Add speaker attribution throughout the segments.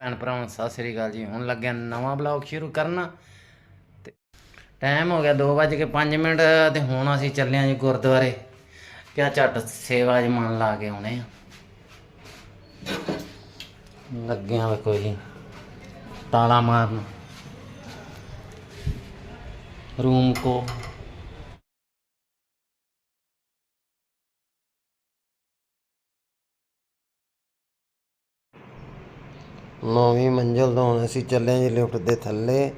Speaker 1: ਭੈਣ ਭਰਾਵਾਂ, ਸਤਿ ਸ੍ਰੀ ਅਕਾਲ ਜੀ। ਹੁਣ ਲੱਗਿਆ ਨਵਾਂ ਬਲੌਗ ਸ਼ੁਰੂ ਕਰਨਾ। ਤੇ ਟਾਈਮ ਹੋ ਗਿਆ 2:05 ਮਿੰਟ, ਤੇ ਹੁਣ ਅਸੀਂ ਚੱਲੇ ਆਂ ਜੀ ਗੁਰਦੁਆਰੇ। ਕਿਆ ਝੱਟ ਸੇਵਾ ਜੀ ਮਨ ਲਾ ਕੇ ਆਉਣੇ ਆ। ਲੱਗਿਆ ਵੇ ਕੋਈ ਜੀ, ਤਾਲਾ ਮਾਰਨ। ਰੂਮ ਕੋ ਨੌਵੀਂ ਮੰਜ਼ਲ ਤੋਂ ਹੁਣ ਅਸੀਂ ਚੱਲੇ ਜੀ ਲਿਫਟ ਦੇ ਥੱਲੇ।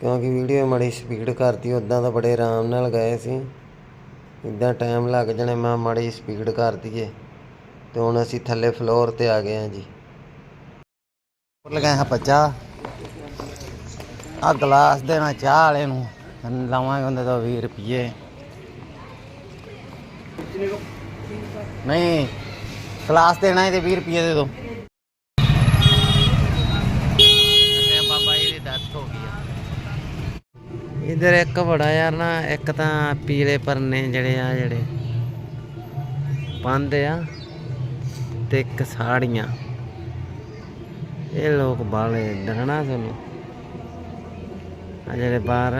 Speaker 1: ਕਿਉਂਕਿ ਵੀਡੀਓ ਮੜੀ ਸਪੀਡ ਕਰਤੀ ਉਦਾਂ ਤਾਂ ਬੜੇ ਆਰਾਮ ਨਾਲ ਗਏ ਸੀ। ਇਦਾਂ ਟਾਈਮ ਲੱਗ ਜਾਣੇ, ਮੈਂ ਮੜੀ ਸਪੀਡ ਕਰ ਤੇ ਹੁਣ ਅਸੀਂ ਥੱਲੇ ਫਲੋਰ ਤੇ ਆ ਗਏ ਹਾਂ ਜੀ। ਲਗਾਇਆ ਹਾਂ ਬੱਚਾ ਆ ਗਲਾਸ ਦੇਣਾ ਚਾਹ ਵਾਲੇ ਨੂੰ। ਲਾਵਾਂਗੇ ਉਹਦੇ ਤੋਂ 20 ਰੁਪਏ ਨਹੀਂ ਗਲਾਸ ਦੇਣਾ ਹੈ ਤੇ 20 ਰੁਪਏ ਦੇ ਦੋ ਤੇ ਬਾਬਾ ਜੀ ਦੀ ਡੈਥ ਹੋ ਗਈ ਆ ਇਧਰ ਇੱਕ ਬੜਾ ਯਾਰ ਨਾ, ਇੱਕ ਤਾਂ ਪੀਲੇ ਪਰਨੇ ਜਿਹੜੇ ਆ, ਜਿਹੜੇ ਬੰਦ ਆ ਤੇ ਇੱਕ ਸਾੜੀਆਂ। ਇਹ ਲੋਕ ਬਾਲੇ ਡਰਣਾ ਸਾਨੂੰ ਆ ਜਿਹੜੇ ਬਾਹਰ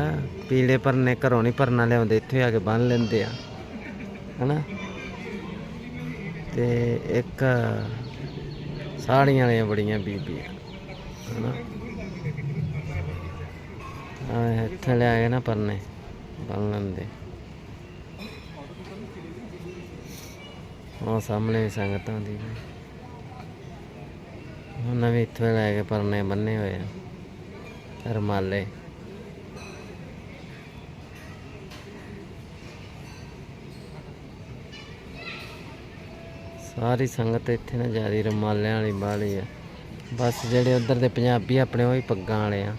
Speaker 1: ਪੀਲੇ ਪਰਨੇ ਘਰੋਂ ਨਹੀਂ ਭਰਨਾ ਲਿਆਉਂਦੇ, ਇੱਥੇ ਆ ਕੇ ਬੰਨ ਲੈਂਦੇ ਆ, ਹਨਾ। ਤੇ ਇੱਕ ਸਾੜੀਆਂ ਵਾਲੀਆਂ ਬੜੀਆਂ ਬੀਬੀਆਂ, ਹਨਾ। ਆ ਇੱਥੇ ਲਿਆ ਕੇ ਨਾ ਪਰਨੇ, ਬੰਨ ਲੈਂਦੇ। ਉਹ ਸਾਹਮਣੇ ਵੀ ਸੰਗਤ ਆਉਂਦੀ ਉਹਨਾਂ ਵੀ ਇੱਥੇ ਲੈ ਕੇ ਪਰਨੇ ਬੰਨੇ ਹੋਏ ਆ, ਰਮਾਲੇ। ਸਾਰੀ ਸੰਗਤ ਇੱਥੇ ਨਾ ਜਿਆਦੀ ਰਮਾਲਿਆਂ ਵਾਲੀ ਬਾਲੀ ਆ। ਬਸ ਜਿਹੜੇ ਉਧਰ ਦੇ ਪੰਜਾਬੀ ਆਪਣੇ ਉਹ ਹੀ ਪੱਗਾਂ ਵਾਲੇ ਆ।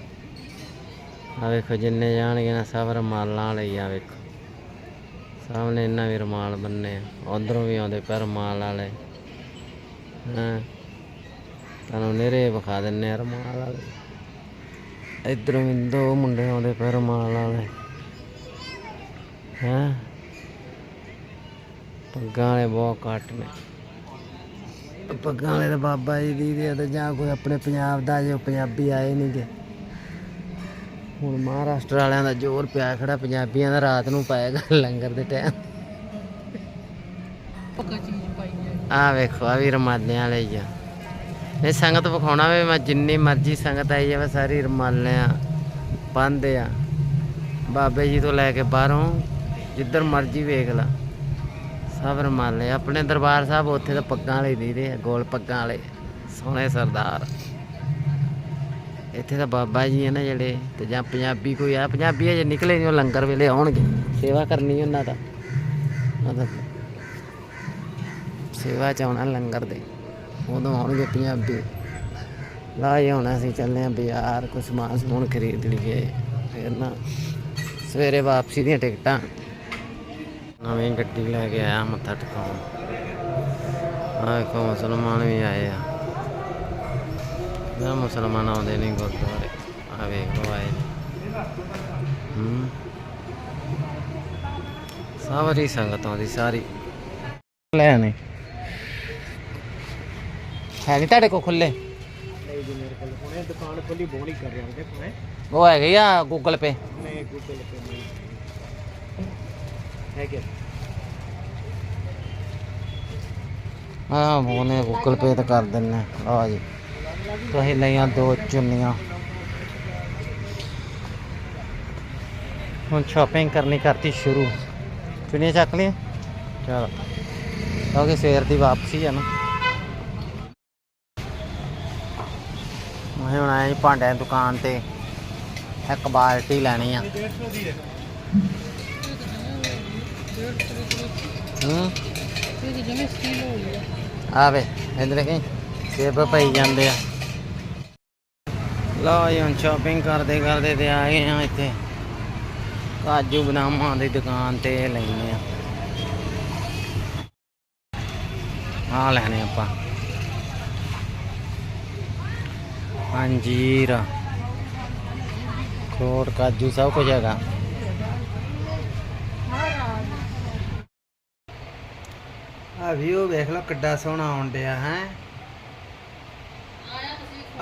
Speaker 1: ਆ ਵੇਖੋ, ਜਿੰਨੇ ਜਾਣਗੇ ਨਾ ਸਭ ਰਮਾਲਾਂ ਵਾਲੇ ਹੀ ਆ ਵੇਖੋ। ਸਾਹਮਣੇ ਇਹਨਾਂ ਵੀ ਰਮਾਲ ਬੰਨੇ ਉਧਰੋਂ ਵੀ ਆਉਂਦੇ ਪਰ ਰਮਾਲ ਵਾਲੇ। ਹਾਂ? ਤੁਹਾਨੂੰ ਨੇਰੇ ਵਿਖਾ ਦਿੰਨੇ ਆ ਰਮਾਲ ਵਾਲੇ। ਇਧਰੋਂ ਵੀ ਦੋ ਮੁੰਡੇ ਆਉਂਦੇ ਪਰ ਰਮਾਲ ਵਾਲੇ। ਹਾਂ? ਪੱਗਾਂ ਵਾਲੇ ਬਹੁਤ ਘੱਟ ਨੇ। ਪੱਗਾਂ ਵਾਲੇ ਤਾਂ ਬਾਬਾ ਜੀ ਦੀ ਤੇ ਜਾਂ ਕੋਈ ਆਪਣੇ ਪੰਜਾਬ ਦਾ ਜੋ ਪੰਜਾਬੀ ਆਏ ਨਹੀਂ ਗੇ। ਹੁਣ ਮਹਾਰਾਸ਼ਟਰ ਵਾਲਿਆਂ ਦਾ ਜ਼ੋਰ ਪਿਆ ਖੜਾ ਪੰਜਾਬੀਆਂ ਦਾ ਰਾਤ ਨੂੰ ਪਾਏਗਾ ਲੰਗਰ ਦੇ ਟਾਈਮ। ਆ ਵੇਖੋ ਆ ਵੀ ਰਮਾਲਿਆਂ ਵਾਲੇ ਹੀ ਆ। ਸੰਗਤ ਵਿਖਾਉਣਾ ਵੇ ਮੈਂ ਜਿੰਨੀ ਮਰਜ਼ੀ ਸੰਗਤ ਆਈ ਜਾਵੇ ਸਾਰੀ ਰਮਾਲਿਆਂ ਬੰਦ ਆ। ਬਾਬੇ ਜੀ ਤੋਂ ਲੈ ਕੇ ਬਾਹਰੋਂ ਜਿੱਧਰ ਮਰਜ਼ੀ ਵੇਖ ਲਾ ਸਭ ਰਮਾਲੇ ਆਪਣੇ ਦਰਬਾਰ ਸਾਹਿਬ ਉੱਥੇ ਤਾਂ ਪੱਗਾਂ ਵਾਲੇ ਦੀਦੇ ਆ ਗੋਲ ਪੱਗਾਂ ਵਾਲੇ ਸੋਹਣੇ ਸਰਦਾਰ। ਇੱਥੇ ਤਾਂ ਬਾਬਾ ਜੀ ਆ ਨਾ ਜਿਹੜੇ ਤੇ ਜਾਂ ਪੰਜਾਬੀ ਕੋਈ ਆ, ਪੰਜਾਬੀ ਅਜੇ ਨਿਕਲੇ ਨਹੀਂ, ਉਹ ਲੰਗਰ ਵੇਲੇ ਆਉਣਗੇ। ਸੇਵਾ ਕਰਨੀ ਉਹਨਾਂ ਦਾ। ਮਤਲਬ ਸੇਵਾ ਚ ਆਉਣਾ ਲੰਗਰ ਦੇ। ਉਦੋਂ ਆਉਣਗੇ ਪੰਜਾਬੀ। ਲਾਏ ਹੁਣ ਅਸੀਂ ਚੱਲੇ ਆ ਬਾਜ਼ਾਰ ਕੁਝ ਸਮਾਨ ਸਮੂਨ ਖਰੀਦ ਲਈਏ। ਫਿਰ ਨਾ ਸਵੇਰੇ ਵਾਪਸੀ ਦੀਆਂ ਟਿਕਟਾਂ। ਨਵੀਂ ਗੱਡੀ ਲੈ ਕੇ ਆਇਆ ਮੱਥਾ ਟਿਕਾਉਣ। ਆਹ ਵੇਖੋ ਮੁਸਲਮਾਨ ਵੀ ਆਏ ਆ। මුසලමාන අවදනින් ගොත්තවර ආවේගම වයන සාවරී සංගතමති සාරි ලෑනේ හැනිතට කොකොල්ලේ वो है या गूगल पे नहीं गूगल पे नहीं है
Speaker 2: क्या हाँ फोन है गूगल पे तो कर देने लो जी ਹਾਂ ਹੈ
Speaker 1: ਆ
Speaker 2: ਹੈ ਕਿ
Speaker 1: ਹਾਂ ਤੇ ਆ ਤੁਸੀਂ ਲਈਆਂ ਦੋ ਚੁੰਨੀਆਂ। ਹੁਣ ਸ਼ਾਪਿੰਗ ਕਰਨੀ ਕਰਤੀ ਸ਼ੁਰੂ। ਚੁੰਨੀਆਂ ਚੱਕ ਲਈਆਂ? ਚਲੋ। ਕਿਉਂਕਿ ਸਵੇਰ ਦੀ ਵਾਪਸੀ ਆ ਨਾ। ਮੈਂ ਆਇਆ ਭਾਂਡਿਆਂ ਦੀ ਦੁਕਾਨ ਤੇ। ਇੱਕ ਬਾਲਟੀ ਲੈਣੀ ਆ।
Speaker 2: 150 ਦੀ ਹੈ?
Speaker 1: ਹੂੰ
Speaker 2: ਇਹ ਜਿਵੇਂ ਸਟੀਲ ਹੋ ਗਿਆ।
Speaker 1: ਆਵੇ ਇਧਰ ਕੀ ਸੇਬ ਪਈ ਜਾਂਦੇ ਆ। ਲਓ ਜੀ, ਹੁਣ ਸ਼ਾਪਿੰਗ ਕਰਦੇ ਕਰਦੇ ਤੇ ਆ ਗਏ ਆ ਇੱਥੇ। ਕਾਜੂ ਬਦਾਮਾਂ ਦੀ ਦੁਕਾਨ ਤੇ ਇਹ ਲੈਣੇ ਆ। ਆ ਲੈਣੇ ਆਪਾਂ। ਅੰਜੀਰ ਖੋੜ ਕਾਜੂ, ਸਭ ਕੁਝ ਹੈਗਾ। ਆ ਵੀਓ ਵੇਖ ਲਓ ਕਿੱਡਾ ਸੋਹਣਾ ਆਉਣ ਡਿਆ ਹੈ।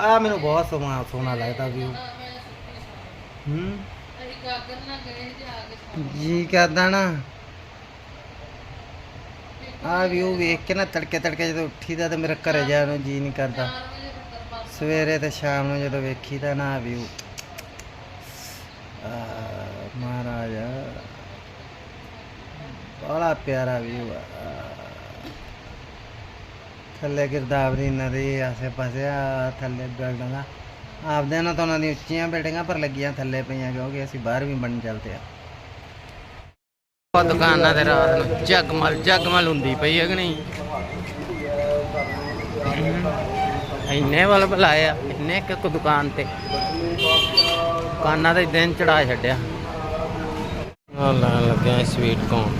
Speaker 3: ਆ ਮੈਨੂੰ ਬਹੁਤ ਸੋਹਣਾ ਸੋਹਣਾ ਲੱਗਦਾ ਵਿਊ ਹੂੰ? ਜੀ ਕਰਦਾ ਨਾ। ਆ ਵਿਊ ਵੇਖ ਕੇ ਨਾ ਤੜਕੇ ਤੜਕੇ ਜਦੋਂ ਉੱਠੀਦਾ ਤੇ ਮੇਰਾ ਘਰੇ ਜਾਣ ਨੂੰ ਜੀ ਨਹੀਂ ਕਰਦਾ। ਸਵੇਰੇ ਤੇ ਸ਼ਾਮ ਨੂੰ ਜਦੋਂ ਵੇਖੀਦਾ ਨਾ ਵਿਊ ਆ ਮਹਾਰਾਜ, ਬੜਾ ਪਿਆਰਾ ਵਿਊ ਆ। ਥੱਲੇ ਗਿਰਦਾਵਰੀ ਨਦੀ ਆਸੇ ਪਾਸੇ ਆ, ਥੱਲੇ ਬਿਲਡਿੰਗਾਂ ਆਪਦੇ ਨਾਲ ਤਾਂ ਉਹਨਾਂ ਦੀ ਉੱਚੀਆਂ ਬਿਲਡਿੰਗਾਂ ਪਰ ਲੱਗੀਆਂ ਥੱਲੇ ਪਈਆਂ ਕਿਉਂਕਿ ਅਸੀਂ ਬਾਹਰ ਵੀ ਬਣ ਚੱਲਦੇ ਆ।
Speaker 1: ਉਹ ਦੁਕਾਨਾਂ ਤੇ ਰਾਤ ਨੂੰ ਜਗਮਲ ਜਗਮਲ ਹੁੰਦੀ ਪਈ ਹੈ ਕਿ ਨਹੀਂ? ਇੰਨੇ ਵੱਲ ਬੁਲਾਇਆ ਇੰਨੇ ਇੱਕ ਇੱਕ ਦੁਕਾਨ ਤੇ। ਦੁਕਾਨਾਂ ਤੇ ਦਿਨ ਚੜਾ ਛੱਡਿਆ। ਆ ਲੱਗਿਆ ਸਵੀਟ ਕੋਨ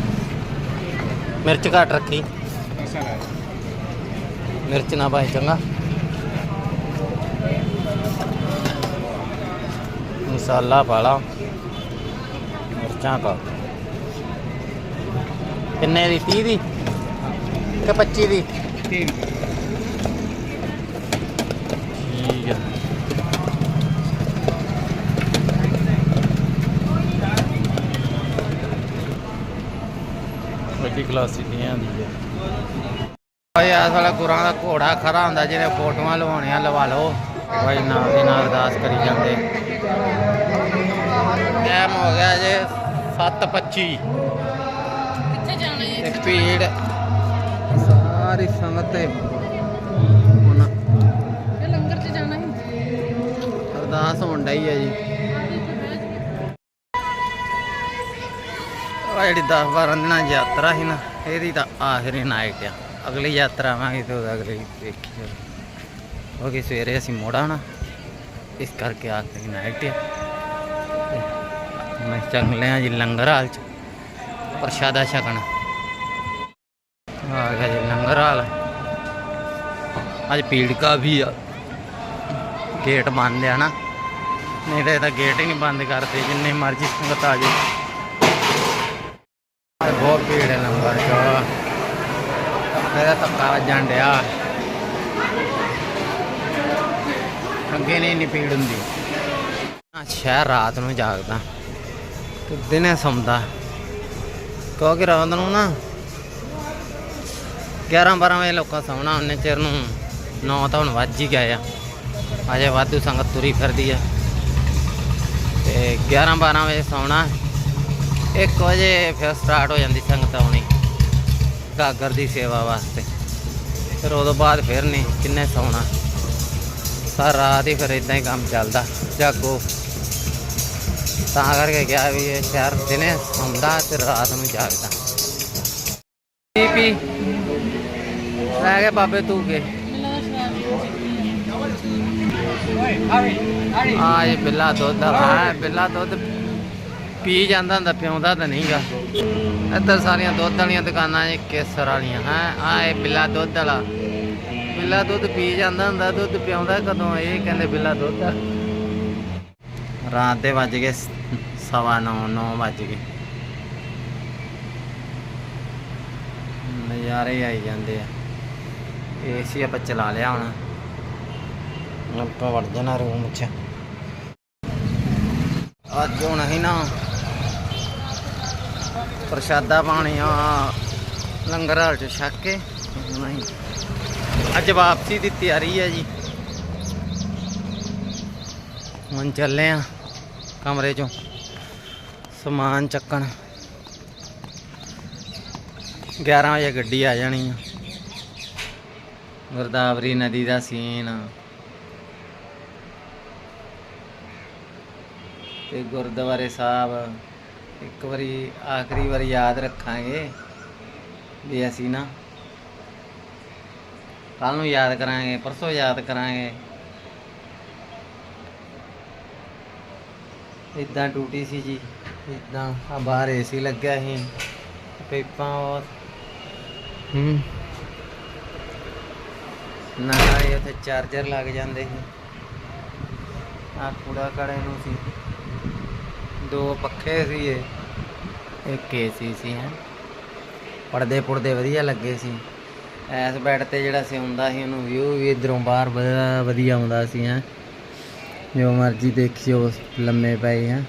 Speaker 1: ਮਿਰਚ ਘੱਟ ਰੱਖੀ। ਮਿਰਚ ਨਾ ਪਾਈ ਚੰਗਾ। ਮਸਾਲਾ ਪਾ ਲਾ ਮਿਰਚਾਂ ਪਾ। ਕਿੰਨੇ ਦੀ? 30 ਦੀ? ਕਿ 25 ਦੀ? ਠੀਕ ਹੈ ਵੱਡੀ ਕਲਾਸ ਦੀ ਆਂਦੀ ਹੈ? ਓਏ ਆ ਸਾਲਾ ਗੁਰਾਂ ਦਾ ਘੋੜਾ ਖਰਾ ਹੁੰਦਾ ਜਿਹਨੇ ਫੋਟੋਆਂ ਲਵਾਉਣੀਆਂ ਲਵਾ ਲਓ। ਭਾਈ ਨਾਲ ਦੀ ਨਾਲ ਅਰਦਾਸ ਕਰੀ ਜਾਂਦੇ। ਟਾਈਮ ਹੋ ਗਿਆ ਜੇ 7:25 ਤੇ ਭੀੜ। ਸਾਰੀ ਸੰਗਤ ਤੇ ਹੁਣ
Speaker 4: ਲੰਗਰ ਚ ਜਾਣਾ ਹੀ।
Speaker 1: ਅਰਦਾਸ ਹੋਣ ਡਈ ਹੈ ਜੀ। ਆ ਜਿਹੜੀ 10 12 ਦਿਨਾਂ ਦੀ ਯਾਤਰਾ ਸੀ ਨਾ ਇਹਦੀ ਤਾਂ ਆਖਰੀ ਨਾਈਟ ਆ। ਅਗਲੀ ਯਾਤਰਾ ਆਵਾਂਗੇ ਤੇ ਉਹਦਾ ਅਗਲੀ ਦੇਖੀ ਚਲੋ ਕਿਉਂਕਿ ਸਵੇਰੇ ਅਸੀਂ ਮੋੜਾਣਾ ਇਸ ਕਰਕੇ ਆਖਰੀ ਨਾਈਟ ਆ। ਤੇ ਮੈਂ ਚੱਲੇ ਆ ਜੀ ਲੰਗਰ ਹਾਲ ਚ। ਪ੍ਰਸ਼ਾਦਾ ਛਕਣ। ਆ ਗਿਆ ਜੀ ਲੰਗਰ ਹਾਲ ਅੱਜ ਪੀੜਕਾ ਵੀ ਆ। ਗੇਟ ਬੰਦ ਆ ਨਾ। ਨਹੀਂ ਤਾਂ ਇਹ ਤਾਂ ਗੇਟ ਹੀ ਨਹੀਂ ਬੰਦ ਕਰਦੇ, ਜਿੰਨੇ ਮਰਜ਼ੀ ਸੰਗਤ ਆ ਜਾਏ। ਬਹੁਤ ਭੀੜ ਹੈ ਲੰਗਰ ਚ। ਮੇਰਾ ਧੱਕਾ ਵੱਜਣ ਡਿਆ। ਅੱਗੇ ਨਹੀਂ ਇੰਨੀ ਹੁੰਦੀ। ਸ਼ਹਿਰ ਰਾਤ ਨੂੰ ਜਾਗਦਾ ਤੇ ਦਿਨੇ ਸੌਂਦਾ। ਕਿਉਂਕਿ ਰਾਤ ਨੂੰ ਨਾ 11 12 ਵਜੇ ਲੋਕਾਂ ਸੌਣਾ, ਉਹਨੇ ਚਿਰ ਨੂੰ 9 ਤਾਂ ਹੁਣ ਵੱਜ ਹੀ ਗਏ ਆ। ਅਜੇ ਵਾਧੂ ਸੰਗਤ ਤੁਰੀ ਫਿਰਦੀ ਆ। ਤੇ 11 12 ਵਜੇ ਸੌਣਾ 1 ਵਜੇ ਫਿਰ ਸਟਾਰਟ ਹੋ ਜਾਂਦੀ ਸੰਗਤ ਆਉਣੀ। ਗਾਗਰ ਦੀ ਸੇਵਾ ਵਾਸਤੇ। ਫਿਰ ਉਦੋਂ ਬਾਅਦ ਫਿਰ ਨਹੀਂ ਕਿੰਨੇ ਸੌਣਾ। ਸਾਰਾ ਰਾਤ ਹੀ ਫਿਰ ਇਦਾਂ ਹੀ ਕੰਮ ਚੱਲਦਾ ਜਾਗੋ। ਤਾਂ ਕਰਕੇ ਗਿਆ ਵੀ ਇਹ ਸ਼ਹਿਰ ਦਿਨੇ ਸੌਂਦਾ ਤੇ ਰਾਤ ਨੂੰ ਜਾਗਦਾ। ਪੀ ਪੀ ਲੈ ਗਏ ਬਾਬੇ ਤੂੰ ਕੇ ਆ ਇਹ ਬਿੱਲਾ ਦੁੱਧ ਆ ਬਿੱਲਾ ਦੁੱਧ ਪੀ ਜਾਂਦਾ ਹੁੰਦਾ, ਪਿਉਂਦਾ ਤਾਂ ਨਹੀਂਗਾ। ਇੱਧਰ ਸਾਰੀਆਂ ਦੁੱਧ ਵਾਲੀਆਂ ਦੁਕਾਨਾਂ, ਇਹ ਕੇਸਰ ਵਾਲੀਆਂ, ਹੈ ਆ ਇਹ ਬਿੱਲਾ ਦੁੱਧ ਵਾਲਾ। ਬਿੱਲਾ ਦੁੱਧ ਪੀ ਜਾਂਦਾ ਹੁੰਦਾ, ਦੁੱਧ ਪਿਉਂਦਾ ਕਦੋਂ, ਇਹ ਕਹਿੰਦੇ ਬਿੱਲਾ ਦੁੱਧ ਆ। ਰਾਤ ਦੇ ਵੱਜ ਗਏ ਸ- ਸਵਾ 9 9 ਵੱਜ ਗਏ। ਨਜ਼ਾਰੇ ਆਈ ਜਾਂਦੇ ਆ। ਏਸੀ ਆਪਾਂ ਚਲਾ ਲਿਆ ਹੁਣ। ਆਪਾਂ ਵੜ ਜਾਣਾ ਰੂਮ 'ਚ। ਅੱਜ ਹੁਣ ਅਸੀਂ ਨਾ ਪ੍ਰਸ਼ਾਦਾ ਪਾਣੀ ਆ। ਲੰਗਰ ਹਾਲ 'ਚ ਛੱਕ ਕੇ। ਹੁਣ ਅੱਜ ਵਾਪਸੀ ਦੀ ਤਿਆਰੀ ਹੈ ਜੀ। ਹੁਣ ਚੱਲੇ ਆ ਕਮਰੇ 'ਚੋਂ। ਸਮਾਨ ਚੱਕਣ। 11 ਵਜੇ ਗੱਡੀ ਆ ਜਾਣੀ ਆ। ਗੁਰਦਾਵਰੀ ਨਦੀ ਦਾ ਸੀਨ। ਤੇ ਗੁਰਦੁਆਰੇ ਸਾਹਿਬ। ਇੱਕ ਵਾਰੀ ਆਖਰੀ ਵਾਰ ਯਾਦ ਰੱਖਾਂਗੇ ਵੀ ਅਸੀਂ ਨਾ ਕੱਲ ਨੂੰ ਯਾਦ ਕਰਾਂਗੇ, ਪਰਸੋਂ ਯਾਦ ਕਰਾਂਗੇ। ਇਦਾਂ ਟੂਟੀ ਸੀ ਜੀ ਇਦਾਂ ਆ ਬਾਹਰ ਏਸੀ ਲੱਗਿਆ ਸੀ, ਪੇਪਾਂ ਉਹ ਹੂੰ। ਨਾਲ ਹੀ ਉੱਥੇ ਚਾਰਜਰ ਲੱਗ ਜਾਂਦੇ ਸੀ। ਆ ਕੂੜਾ ਕੜੇ ਨੂੰ ਸੀ। ਦੋ ਪੱਖੇ ਸੀ ਇਹ ਇੱਕ ਏਸੀ ਸੀ ਹੈ। ਪਰਦੇ ਪੁਰਦੇ ਵਧੀਆ ਲੱਗੇ ਸੀ। ਐਸ ਬੈੱਡ ਤੇ ਜਿਹੜਾ ਸਿਉਂਦਾ ਸੀ ਉਹਨੂੰ ਵਿਊ ਵੀ ਇਧਰੋਂ ਬਾਹਰ ਵਧੀਆ ਆਉਂਦਾ ਸੀ ਹੈ। ਜੋ ਮਰਜ਼ੀ ਦੇਖਿਓ, ਲੰਮੇ ਪਏ ਹੈ।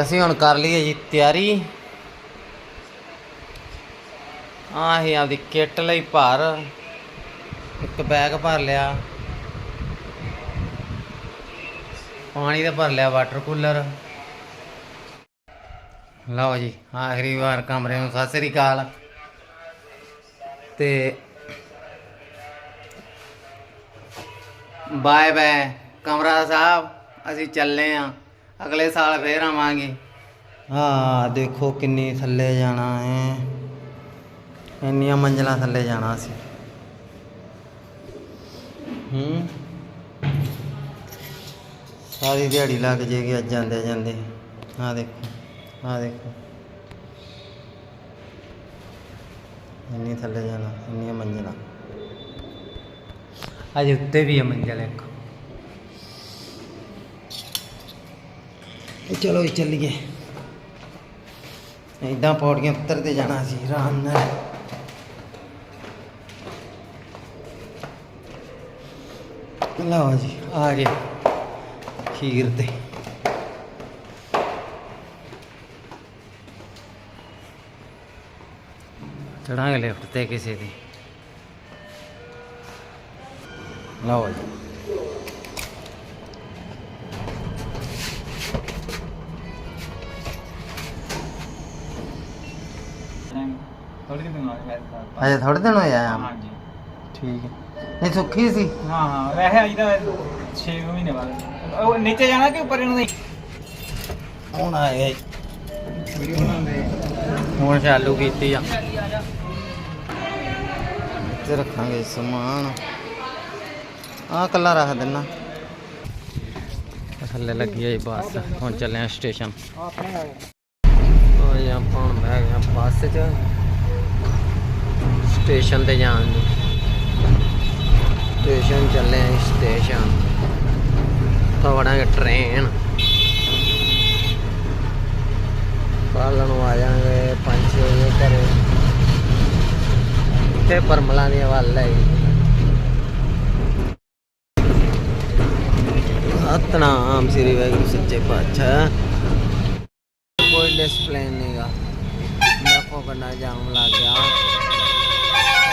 Speaker 1: ਅਸੀਂ ਹੁਣ ਕਰ ਲਈਏ ਜੀ ਤਿਆਰੀ। ਆਹੀ ਆਪਦੀ ਕਿੱਟ ਲਈ ਭਰ। ਇੱਕ ਬੈਗ ਭਰ ਲਿਆ। ਪਾਣੀ ਦਾ ਭਰ ਲਿਆ ਵਾਟਰ ਕੂਲਰ। ਲਓ ਜੀ ਆਖਰੀ ਵਾਰ ਕਮਰੇ ਨੂੰ ਸਤਿ ਸ੍ਰੀ ਅਕਾਲ। ਤੇ ਬਾਏ ਬਾਏ ਕਮਰਾ ਸਾਹਿਬ ਅਸੀਂ ਚੱਲੇ ਆ। ਅਗਲੇ ਸਾਲ ਫੇਰ ਆਵਾਂਗੇ। ਹਾਂ ਦੇਖੋ ਕਿੰਨੀ ਥੱਲੇ ਜਾਣਾ ਹੈ। ਇੰਨੀਆਂ ਮੰਜ਼ਲਾਂ ਥੱਲੇ ਜਾਣਾ ਸੀ। ਹੂੰ। ਸਾਰੀ ਦਿਹਾੜੀ ਲੱਗ ਜੇਗੀ ਅੱਜ ਜਾਂਦੇ ਜਾਂਦੇ। ਆ ਦੇਖੋ ਆ ਦੇਖੋ। ਇੰਨੀ ਥੱਲੇ ਜਾਣਾ ਇੰਨੀਆਂ ਮੰਜ਼ਲਾਂ। ਅਜੇ ਉੱਤੇ ਵੀ ਹੈ ਮੰਜ਼ਲ ਇੱਕ। ਚਲੋ ਇਹ ਚੱਲੀਏ। ਇਦਾਂ ਪੌੜੀਆਂ ਉੱਤਰਦੇ ਜਾਣਾ ਸੀ ਆਰਾਮ ਨਾਲ। ਲਓ ਜੀ ਆ ਗਏ ਖੀਰ ਤੇ। ਚੜਾਂਗੇ ਲਿਫਟ ਤੇ ਕਿਸੇ ਦੀ। ਲਓ ਜੀ।
Speaker 2: ਥੋੜੀ ਦਿਨ ਆ ਗਿਆ
Speaker 1: ਅਜੇ ਥੋੜੇ ਦਿਨ ਹੋਏ ਆ?
Speaker 2: ਹਾਂਜੀ।
Speaker 1: ਠੀਕ ਹੈ। ਨਹੀਂ ਸੁੱਖੀ ਸੀ?
Speaker 2: ਹਾਂ ਹਾਂ। ਵੈਸੇ ਅਜੇ ਤਾਂ 6 ਮਹੀਨੇ ਬਾਅਦ। ਉਹ ਨੀਚੇ ਜਾਣਾ ਕਿ ਉੱਪਰ ਇਹਨਾਂ ਦੇ
Speaker 1: ਹੁਣ ਆਏ
Speaker 2: ਵੀਡੀਓ ਬਣਾਉਂਦੇ
Speaker 1: ਹੁਣ ਚਾਲੂ ਕੀਤੀ ਆ। ਇੱਥੇ ਰੱਖਾਂਗੇ ਸਮਾਨ। ਆ ਕੱਲਾ ਰੱਖ ਦੇਣਾ ਥੱਲੇ ਲੱਗੀ ਹੋਈ ਬੱਸ। ਹੁਣ ਚੱਲੇ ਆ ਸਟੇਸ਼ਨ।
Speaker 2: ਆਪਣੇ ਆ
Speaker 1: ਓਏ ਆਪਾਂ ਹੁਣ ਬਹਿ ਗਏ ਆ ਬੱਸ 'ਚ। ਸਟੇਸ਼ਨ ਤੇ ਜਾਣ ਨੂੰ। ਸਟੇਸ਼ਨ ਚੱਲੇ ਆ ਸਟੇਸ਼ਨ। ਤੋਂ ਵੜਾਂਗੇ ਟ੍ਰੇਨ ਕੱਲ੍ਹ ਨੂੰ ਆ ਜਾਾਂਗੇ 5 ਵਜੇ ਘਰੇ। ਤੇ ਪਰਮਲਾ ਦੀ ਵੱਲ ਹੈ ਸਤਨਾਮ ਸ੍ਰੀ ਵਾਹਿਗੁਰੂ ਸੱਚੇ ਪਾਤਸ਼ਾਹ। ਕੋਈ ਡਿਸਪਲੇ ਨਹੀਂਗਾ ਦੇਖੋ ਕਿੰਨਾ ਜਾਮ ਲੱਗ ਗਿਆ।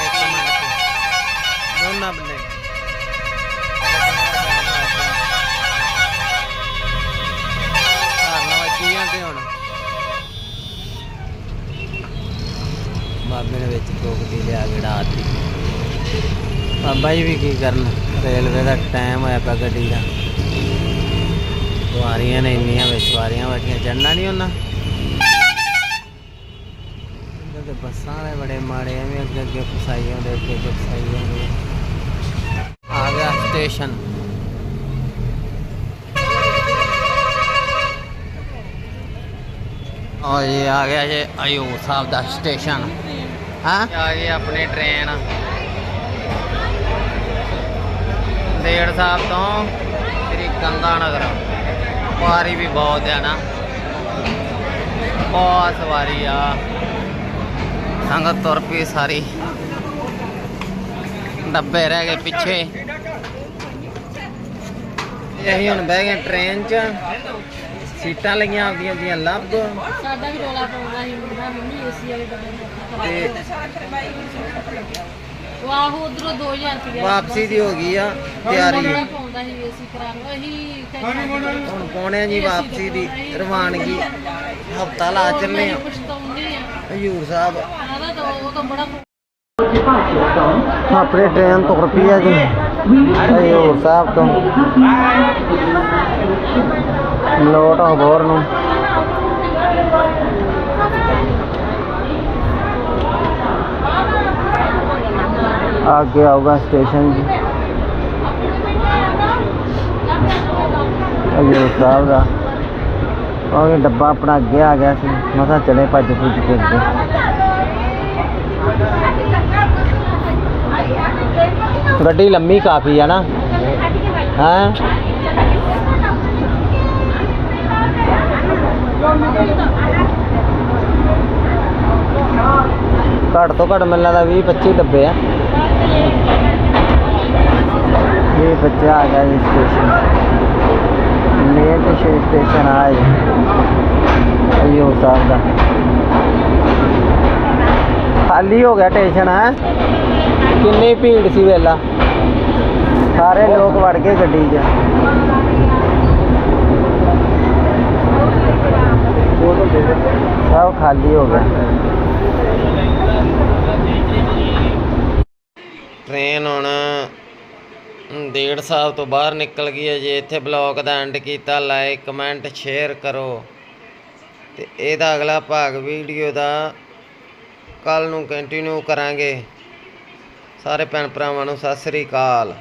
Speaker 1: ਇੱਕ ਮਿੰਟ। ਦੋਨਾਂ ਬੰਦੇ। ਬਾਬੇ ਨੇ ਵਿੱਚ ਲਿਆ ਗੜਾ ਆਤੀ ਬਾਬਾ ਜੀ ਵੀ ਕੀ ਕਰਨ? ਰੇਲਵੇ ਦਾ ਟਾਈਮ ਹੋਇਆ ਪਿਆ ਗੱਡੀ ਦਾ। ਸਵਾਰੀਆਂ ਨੇ ਇੰਨੀਆਂ ਵਿੱਚ ਸਵਾਰੀਆਂ ਬੈਠੀਆਂ ਚੜਨਾ ਨਹੀਂ ਉਹਨਾਂ। ਇਹਨਾਂ ਬੱਸਾਂ ਵਾਲੇ ਬੜੇ ਮਾੜੇ ਐਵੇਂ ਅੱਗੇ ਅੱਗੇ ਫਸਾਈ ਜਾਂਦੇ ਅੱਗੇ ਅੱਗੇ ਫਸਾਈ ਜਾਂਦੇ ਆ ਗਿਆ ਸਟੇਸ਼ਨ ਆ ਇਹ ਆ ਗਿਆ ਜੇ ਅਯੋਰ ਸਾਹਿਬ ਦਾ ਸਟੇਸ਼ਨ ਹਾਂ ਆ ਗਈ ਆਪਣੀ ਟ੍ਰੇਨ ਦੇੜ ਸਾਹਿਬ ਤੋਂ ਸ੍ਰੀ ਕੰਦਾ ਨਗਰ ਸਵਾਰੀ ਵੀ ਬਹੁਤ ਆ ਨਾ ਬਹੁਤ ਸਵਾਰੀ ਆ ਸੰਗਤ ਤੁਰ ਪਈ ਸਾਰੀ ਡੱਬੇ ਰਹਿ ਗਏ ਪਿੱਛੇ ਇਹ ਅਸੀਂ ਹੁਣ ਬਹਿ ਗਏ ਟ੍ਰੇਨ 'ਚ ਸੀਟਾਂ ਲੱਗੀਆਂ ਆਪਦੀਆਂ ਦੀਆਂ ਲੱਭ
Speaker 4: ਸਾਡਾ ਵੀ ਰੋਲਾ ਪਾਉਂਦਾ ਸੀ ਮੁੰਡਾ ਮੰਮੀ ਏਸੀ ਵਾਲੇ
Speaker 1: ਤੇ
Speaker 4: ਡੱਬੇ ਉਹ ਆਹੋ ਉਧਰੋਂ 2000 ਰੁਪਏ
Speaker 1: ਵਾਪਸੀ ਦੀ ਹੋ ਗਈ ਆ ਤਿਆਰੀ
Speaker 4: ਪਾਉਂਦਾ ਸੀ ਏਸੀ ਅਸੀਂ ਕਹਿੰਦੇ
Speaker 1: ਹੁਣ ਪਹੁੰਚੇ ਜੀ ਵਾਪਸੀ ਦੀ ਰਵਾਨਗੀ। ਹਫਤਾ ਲਾ ਚੱਲੇ ਆ।
Speaker 4: ਪਛਤਾਉਂਦੇ ਆ।
Speaker 1: ਹਜੂਰ ਸਾਹਿਬ।
Speaker 4: ਤਾਂ ਉਹ ਤਾਂ ਬੜਾ
Speaker 1: ਆਪਣੀ ਟ੍ਰੇਨ ਤੁਰ ਪਈ ਆ ਜੀ ਹਜੂਰ ਸਾਹਿਬ ਤੋਂ। ਲੋਟ ਹੋਰ ਨੂੰ। ਅੱਗੇ ਆਊਗਾ ਸਟੇਸ਼ਨ ਜੀ। ਹਜੂਰ ਸਾਹਿਬ ਦਾ। ਉਹ ਡੱਬਾ ਆਪਣਾ ਅੱਗੇ ਆ ਗਿਆ ਸੀ। ਮਸਾ ਚਲੇ ਭੱਜ ਭੁੱਜ ਕੇ ਅੱਗੇ। ਗੱਡੀ ਲੰਮੀ ਕਾਫੀ ਹੈ ਨਾ। ਹਾਂ? ਘੱਟ ਤੋਂ ਘੱਟ ਮੈਨੂੰ ਲੱਗਦਾ 20 25 ਡੱਬੇ ਆ। ਇਹ ਬੱਚਾ ਆ ਗਿਆ ਸਟੇਸ਼ਨ ਮੇਨ ਸਟੇਸ਼ਨ ਆ ਅਯੋ ਸਾਹਿਬ ਦਾ। ਖਾਲੀ ਹੋ ਗਿਆ ਸਟੇਸ਼ਨ ਹੈ? ਕਿੰਨੀ ਭੀੜ ਸੀ ਵੇਲਾ ਸਾਰੇ ਲੋਕ ਵੜ ਗਏ ਗੱਡੀ 'ਚ। ਸਭ ਖਾਲੀ ਹੋ ਗਿਆ। ਟ੍ਰੇਨ ਹੁਣ ਡੇਢ ਸਾਹਿਬ ਤੋਂ ਬਾਹਰ ਨਿਕਲ ਗਈ ਹੈ ਜੇ ਇੱਥੇ ਬਲੌਗ ਦਾ ਐਂਡ ਕੀਤਾ ਲਾਈਕ ਕਮੈਂਟ ਸ਼ੇਅਰ ਕਰੋ। ਤੇ ਇਹਦਾ ਅਗਲਾ ਭਾਗ ਵੀਡੀਓ ਦਾ ਕੱਲ ਨੂੰ ਕੰਟੀਨਿਊ ਕਰਾਂਗੇ। ਸਾਰੇ ਭੈਣ ਭਰਾਵਾਂ ਨੂੰ ਸਤਿ ਸ੍ਰੀ ਅਕਾਲ।